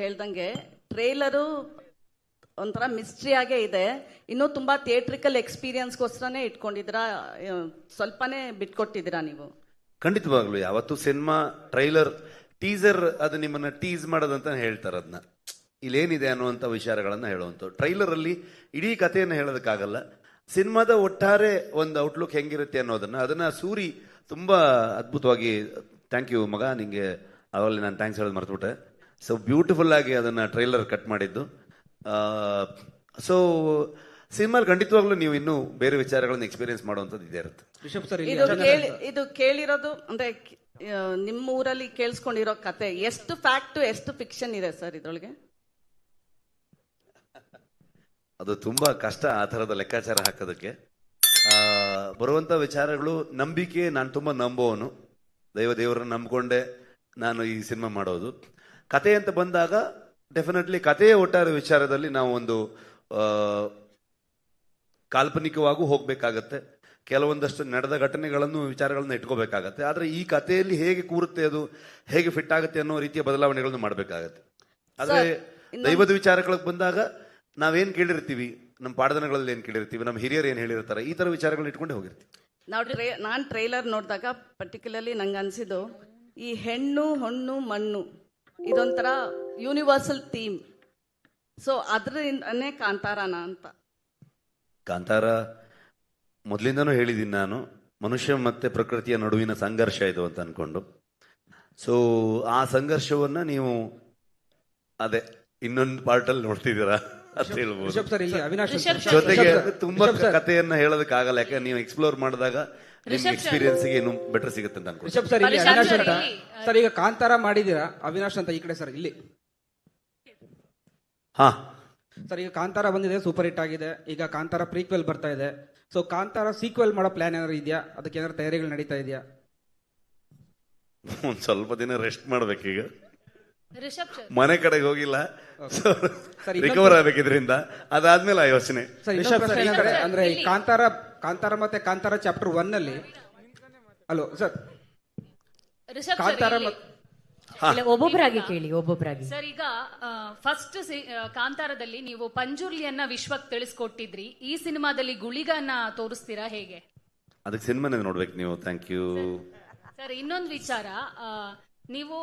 ಹೇಳ್ದಂಗೆ ಟ್ರೇಲರು ಒಂಥರ ಮಿಸ್ಟ್ರಿ ಆಗೇ ಇದೆ. ಇನ್ನೂ ತುಂಬಾ ಥಿಯೇಟ್ರಿಕಲ್ ಎಕ್ಸ್ಪೀರಿಯನ್ಸ್ಗೋಸ್ಕರನೇ ಇಟ್ಕೊಂಡಿದ್ದೀರಾ? ಸ್ವಲ್ಪನೇ ಬಿಟ್ಕೊಟ್ಟಿದ್ದೀರಾ ನೀವು? ಖಂಡಿತವಾಗ್ಲು, ಯಾವತ್ತು ಸಿನಿಮಾ, ಟ್ರೈಲರ್, ಟೀಸರ್ ಅದು ನಿಮ್ಮನ್ನ ಟೀಸ್ ಮಾಡೋದಂತ ಹೇಳ್ತಾರೆ ಅದನ್ನ ಇಲ್ಲೇನಿದೆ ಅನ್ನುವಂಥ ವಿಚಾರಗಳನ್ನ ಹೇಳುವಂಥ ಟ್ರೈಲರ್ ಅಲ್ಲಿ ಇಡೀ ಕಥೆಯನ್ನು ಹೇಳೋದಕ್ಕಾಗಲ್ಲ. ಸಿನಿಮಾದ ಒಟ್ಟಾರೆ ಒಂದು ಔಟ್ಲುಕ್ ಹೆಂಗಿರುತ್ತೆ ಅನ್ನೋದನ್ನ ಅದನ್ನ ಸೂರಿ ತುಂಬಾ ಅದ್ಭುತವಾಗಿ ಥ್ಯಾಂಕ್ ಯು ಮಗ, ನಿಂಗೆ ಅವರಲ್ಲಿ ನಾನು ಥ್ಯಾಂಕ್ಸ್ ಹೇಳೋದು ಮರ್ತ್ಬಿಟ್ಟೆ. ಸೊ ಬ್ಯೂಟಿಫುಲ್ ಆಗಿ ಅದನ್ನ ಟ್ರೈಲರ್ ಕಟ್ ಮಾಡಿದ್ದು. ಸೊ ಸಿನಿಮಾಲ್ ಖಂಡಿತವಾಗ್ಲೂ ನೀವು ಇನ್ನು ಬೇರೆ ವಿಚಾರಗಳನ್ನ ಎಕ್ಸ್ಪೀರಿಯನ್ಸ್ ಮಾಡುವಂಥದ್ದು ಇದೇ ಇರುತ್ತೆ. ರಿಷಬ್ ಸರ್ ಇದು ಕೇಳಿ ಇದು ಕೇಳಿರೋದು ಅಂದ್ರೆ ನಿಮ್ಮ ಊರಲ್ಲಿ ಕೇಳಿಸ್ಕೊಂಡಿರೋ ಕತೆ. ಎಷ್ಟು ಫ್ಯಾಕ್ಟ್ ಎಷ್ಟು ಫಿಕ್ಷನ್ ಇದೆ ಸರ್ ಇದ್ರೊಳಗೆ? ಅದು ತುಂಬಾ ಕಷ್ಟ ಆ ತರದ ಲೆಕ್ಕಾಚಾರ ಹಾಕೋದಕ್ಕೆ. ಆ, ಬರುವಂತ ವಿಚಾರಗಳು ನಂಬಿಕೆ ನಾನು ತುಂಬಾ ನಂಬೋವನು ದೈವ ದೇವರನ್ನ ನಂಬಿಕೊಂಡೆ ನಾನು ಈ ಸಿನಿಮಾ ಮಾಡೋದು. ಕತೆ ಅಂತ ಬಂದಾಗ ಡೆಫಿನೆಟ್ಲಿ ಕಥೆಯ ಒಟ್ಟಾರೆ ವಿಚಾರದಲ್ಲಿ ನಾವು ಒಂದು ಕಾಲ್ಪನಿಕವಾಗೂ ಹೋಗ್ಬೇಕಾಗತ್ತೆ. ಕೆಲವೊಂದಷ್ಟು ನಡೆದ ಘಟನೆಗಳನ್ನು ವಿಚಾರಗಳನ್ನ ಇಟ್ಕೋಬೇಕಾಗತ್ತೆ. ಆದ್ರೆ ಈ ಕಥೆಯಲ್ಲಿ ಹೇಗೆ ಕೂರುತ್ತೆ ಅದು ಹೇಗೆ ಫಿಟ್ ಆಗುತ್ತೆ ಅನ್ನೋ ರೀತಿಯ ಬದಲಾವಣೆಗಳನ್ನು ಮಾಡಬೇಕಾಗತ್ತೆ. ಆದರೆ ದೈವದ ವಿಚಾರಗಳಿಗೆ ಬಂದಾಗ ನಾವೇನ್ ಕೇಳಿರ್ತೀವಿ? ನಮ್ಮ ಪಾಡದನಗಳಲ್ಲಿ ಏನ್ ಕೇಳಿರ್ತೀವಿ? ನಮ್ಮ ಹಿರಿಯರು ಏನು ಹೇಳಿರ್ತಾರೆ? ಈ ಥರ ವಿಚಾರಗಳನ್ನ ಇಟ್ಕೊಂಡು ಹೋಗಿರ್ತೀವಿ. ನಾವು ಟ್ರೇ ನಾನು ಟ್ರೈಲರ್ ನೋಡಿದಾಗ ಪರ್ಟಿಕ್ಯುಲರ್ಲಿ ನಂಗೆ ಅನ್ಸಿದ್ದು ಈ ಹೆಣ್ಣು ಹೊಣ್ಣು ಮಣ್ಣು. ಇದೊಂಥರ ಯೂನಿವರ್ಸಲ್ ಥೀಮ್ ಸೊ ಅದರಿಂದನೇ ಕಾಂತಾರನ ಅಂತ. ಕಾಂತಾರ ಮೊದಲಿಂದನೂ ಹೇಳಿದ್ದೀನಿ ನಾನು ಮನುಷ್ಯ ಮತ್ತೆ ಪ್ರಕೃತಿಯ ನಡುವಿನ ಸಂಘರ್ಷ ಇದು ಅಂತ ಅನ್ಕೊಂಡು. ಸೊ ಆ ಸಂಘರ್ಷವನ್ನ ನೀವು ಅದೇ ಇನ್ನೊಂದು ಪಾರ್ಟ್ ಅಲ್ಲಿ ನೋಡ್ತಿದ್ದೀರಾ ಅಂತ ಹೇಳ್ಬೋದು. ರಿಷಬ್ ಇಲ್ಲಿ ಅವಿನಾಶ್ ಜೊತೆಗೆ ತುಂಬಾ ಕಥೆಯನ್ನ ಹೇಳೋದಕ್ಕಾಗಲ್ಲ ಯಾಕಂದ್ರೆ ನೀವು ಎಕ್ಸ್ಪ್ಲೋರ್ ಮಾಡಿದಾಗ ಎಕ್ಸ್ಪೀರಿಯನ್ಸ್ಗೆ ಏನು ಬೆಟರ್ ಸಿಗುತ್ತೆ ಅಂತ ಅನ್ಕೊಂಡು. ರಿಷಬ್ ಸರ್ ಇಲ್ಲಿ ಪರಿಶಾಂತ್ ಅವಿನಾಶ್ ಸರ್ ಅಂತ. ಇಲ್ಲಿ, ಸರ್ ಈಗ ಕಾಂತಾರ ಮಾಡಿದೀರಾ ಅವಿನಾಶ್ ಅಂತ ಈ ಕಡೆ ಸರ್ ಇಲ್ಲಿ. ಹಾ. ಸರ್ ಈಗ ಕಾಂತಾರ ಬಂದಿದೆ ಸೂಪರ್ ಹಿಟ್ ಆಗಿದೆ. ಈಗ ಕಾಂತಾರ ಪ್ರೀಕ್ವೆಲ್ ಬರ್ತಾ ಇದೆ. ಸೊ ಕಾಂತಾರ ಸೀಕ್ವೆಲ್ ಮಾಡೋ ಪ್ಲಾನ್ ಏನಾದ್ರು ಇದೆಯಾ? ಅದಕ್ಕೆ ಏನಾದ್ರು ತಯಾರಿಗಳು ನಡೀತಾ ಇದೆಯಾ? ಒಂದ್ ಸ್ವಲ್ಪ ದಿನ ರೆಸ್ಟ್ ಮಾಡ್ಬೇಕೀಗ. ಮನೆ ಕಡೆಗೆ ಹೋಗಿಲ್ಲ. ರಿಕವರ್ ಆಗ್ಬೇಕಿದ್ರಿಂದ. ಅದಾದ್ಮೇಲೆ ಆ ಯೋಚನೆ. ಅಂದ್ರೆ ಕಾಂತಾರ ಕಾಂತಾರ ಮತ್ತೆ ಕಾಂತಾರ ಚಾಪ್ಟರ್ ಒನ್ ಅಲ್ಲಿ ಹಲೋ ಸರ್ ಕಾಂತಾರ ಒಬ್ಬೊಬ್ಬರಾಗಿ ಕೇಳಿ ಒಬ್ಬೊಬ್ಬರಾಗಿ ಸರ್ ಈಗ ಫಸ್ಟ್ ಕಾಂತಾರದಲ್ಲಿ ನೀವು ಪಂಜುರ್ಲಿಯನ್ನ ವಿಶ್ವಕ್ಕೆ ತಿಳಿಸ್ಕೊಟ್ಟಿದ್ರಿ. ಈ ಸಿನಿಮಾದಲ್ಲಿ ಗುಳಿಗನ್ನ ತೋರಿಸ್ತೀರಾ ಹೇಗೆ? ಅದಕ್ಕೆ ಸಿನಿಮಾನೇ ನೋಡ್ಬೇಕು ನೀವು. ಥ್ಯಾಂಕ್ ಯು ಸರ್ ಇನ್ನೊಂದು ವಿಚಾರ ಆ, ನೀವು